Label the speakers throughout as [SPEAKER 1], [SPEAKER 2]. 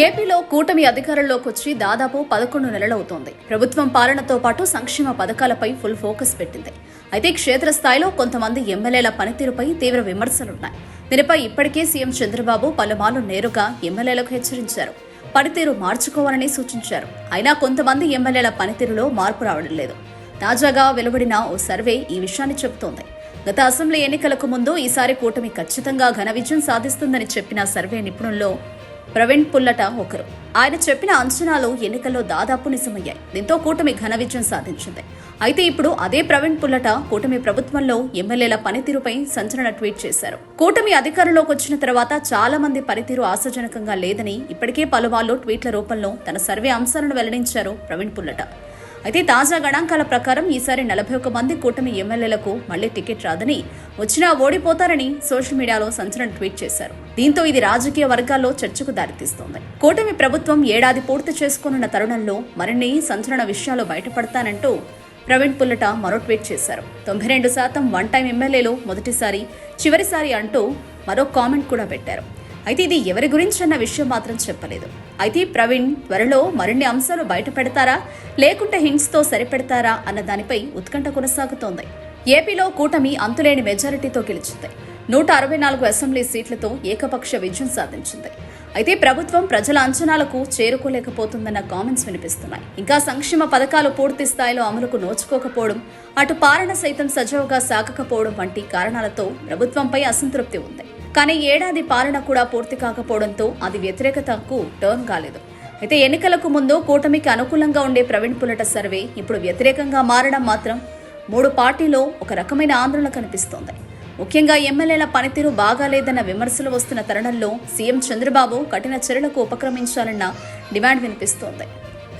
[SPEAKER 1] ఏపీలో కూటమి అధికారంలోకి వచ్చి దాదాపు పదకొండు నెలలవుతోంది. ప్రభుత్వం పాలనతో పాటు సంక్షేమ పథకాలపై ఫుల్ ఫోకస్ పెట్టింది. అయితే క్షేత్రస్థాయిలో కొంతమంది ఎమ్మెల్యేల పనితీరుపై తీవ్ర విమర్శలున్నాయి. దీనిపై ఇప్పటికే సీఎం చంద్రబాబు పలుమార్లు నేరుగా ఎమ్మెల్యేలకు హెచ్చరించారు. పనితీరు మార్చుకోవాలని సూచించారు. అయినా కొంతమంది ఎమ్మెల్యేల పనితీరులో మార్పు రావడం లేదు. తాజాగా వెలువడిన ఓ సర్వే ఈ విషయాన్ని చెబుతోంది. గత అసెంబ్లీ ఎన్నికలకు ముందు ఈసారి కూటమి ఖచ్చితంగా ఘన విజయం సాధిస్తుందని చెప్పిన సర్వే నిపుణుల్లో ప్రవీణ్ పుల్లట ఒకరు. ఆయన చెప్పిన అంచనాలు ఎన్నికల్లో దాదాపు నిజమయ్యాయి. దీంతో కూటమి ఘన విజయం సాధించింది. అయితే ఇప్పుడు అదే ప్రవీణ్ పుల్లట కూటమి ప్రభుత్వంలో ఎమ్మెల్యేల పనితీరుపై సంచలన ట్వీట్ చేశారు. కూటమి అధికారంలోకి వచ్చిన తర్వాత చాలా మంది పనితీరు ఆశాజనకంగా లేదని ఇప్పటికే పలువాళ్ళు ట్వీట్ల రూపంలో తన సర్వే అంశాలను వెల్లడించారు ప్రవీణ్ పుల్లట. అయితే తాజా గణాంకాల ప్రకారం ఈసారి నలభై ఒక్క మంది కూటమి ఎమ్మెల్యేలకు మళ్ళీ టికెట్ రాదని వచ్చినా ఓడిపోతారని సోషల్ మీడియాలో సంచలన ట్వీట్ చేశారు. దీంతో ఇది రాజకీయ వర్గాల్లో చర్చకు దారితీస్తోంది. కూటమి ప్రభుత్వం ఏడాది పూర్తి చేసుకోనున్న తరుణంలో మరిన్ని సంచలన విషయాలు బయటపడతానంటూ ప్రవీణ్ పుల్లట మరో ట్వీట్ చేశారు. తొంభై రెండు శాతం వన్ టైం ఎమ్మెల్యేలు మొదటిసారి చివరిసారి అంటూ మరో కామెంట్ కూడా పెట్టారు. అయితే ఇది ఎవరి గురించి అన్న విషయం మాత్రం చెప్పలేదు. అయితే ప్రవీణ్ త్వరలో మరిన్ని అంశాలు బయట పెడతారా? లేకుంటే హింట్స్తో సరిపెడతారా? అన్న దానిపై ఉత్కంఠ కొనసాగుతోంది. ఏపీలో కూటమి అంతులేని మెజారిటీతో గెలిచింది. నూట అరవై నాలుగు అసెంబ్లీ సీట్లతో ఏకపక్ష విజయం సాధించింది. అయితే ప్రభుత్వం ప్రజల అంచనాలకు చేరుకోలేకపోతుందన్న కామెంట్స్ వినిపిస్తున్నాయి. ఇంకా సంక్షేమ పథకాలు పూర్తి స్థాయిలో అమలుకు నోచుకోకపోవడం అటు పాలన సైతం సజావుగా సాగకపోవడం వంటి కారణాలతో ప్రభుత్వంపై అసంతృప్తి ఉంది. కానీ ఏడాది పాలన కూడా పూర్తి కాకపోవడంతో అది వ్యతిరేకతకు టర్న్ కాలేదు. అయితే ఎన్నికలకు ముందు కూటమికి అనుకూలంగా ఉండే ప్రవీణ్ పులట సర్వే ఇప్పుడు వ్యతిరేకంగా మారడం మాత్రం మూడు పార్టీలో ఒక రకమైన ఆందోళన కనిపిస్తోంది. ముఖ్యంగా ఎమ్మెల్యేల పనితీరు బాగాలేదన్న విమర్శలు వస్తున్న తరుణంలో సీఎం చంద్రబాబు కఠిన చర్యలకు ఉపక్రమించాలన్న డిమాండ్ వినిపిస్తోంది.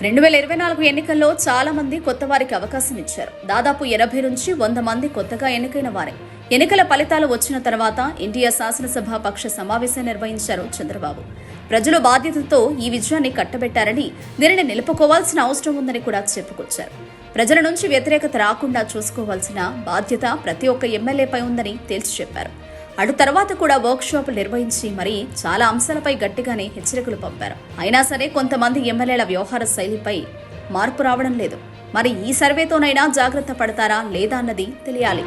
[SPEAKER 1] రెండు వేల ఇరవై నాలుగు ఎన్నికల్లో చాలా మంది కొత్త వారికి అవకాశం ఇచ్చారు. దాదాపు ఎనభై నుంచి వంద మంది కొత్తగా ఎన్నికైన వారే. ఎన్నికల ఫలితాలు వచ్చిన తర్వాత ఎన్టీఆర్ శాసనసభ పక్ష సమావేశం నిర్వహించారు చంద్రబాబు. ప్రజలు బాధ్యతతో ఈ విజయాన్ని కట్టబెట్టారని దీనిని నిలుపుకోవాల్సిన అవసరం ఉందని కూడా చెప్పుకొచ్చారు. ప్రజల నుంచి వ్యతిరేకత రాకుండా చూసుకోవాల్సిన బాధ్యత ప్రతి ఒక్క ఎమ్మెల్యేపై ఉందని తేల్చి చెప్పారు. అటు తర్వాత కూడా వర్క్షాపులు నిర్వహించి మరీ చాలా అంశాలపై గట్టిగానే హెచ్చరికలు పంపారు. అయినా సరే కొంతమంది ఎమ్మెల్యేల వ్యవహార శైలిపై మార్పు రావడం లేదు. మరి ఈ సర్వేతోనైనా జాగ్రత్త పడతారా లేదా అన్నది తెలియాలి.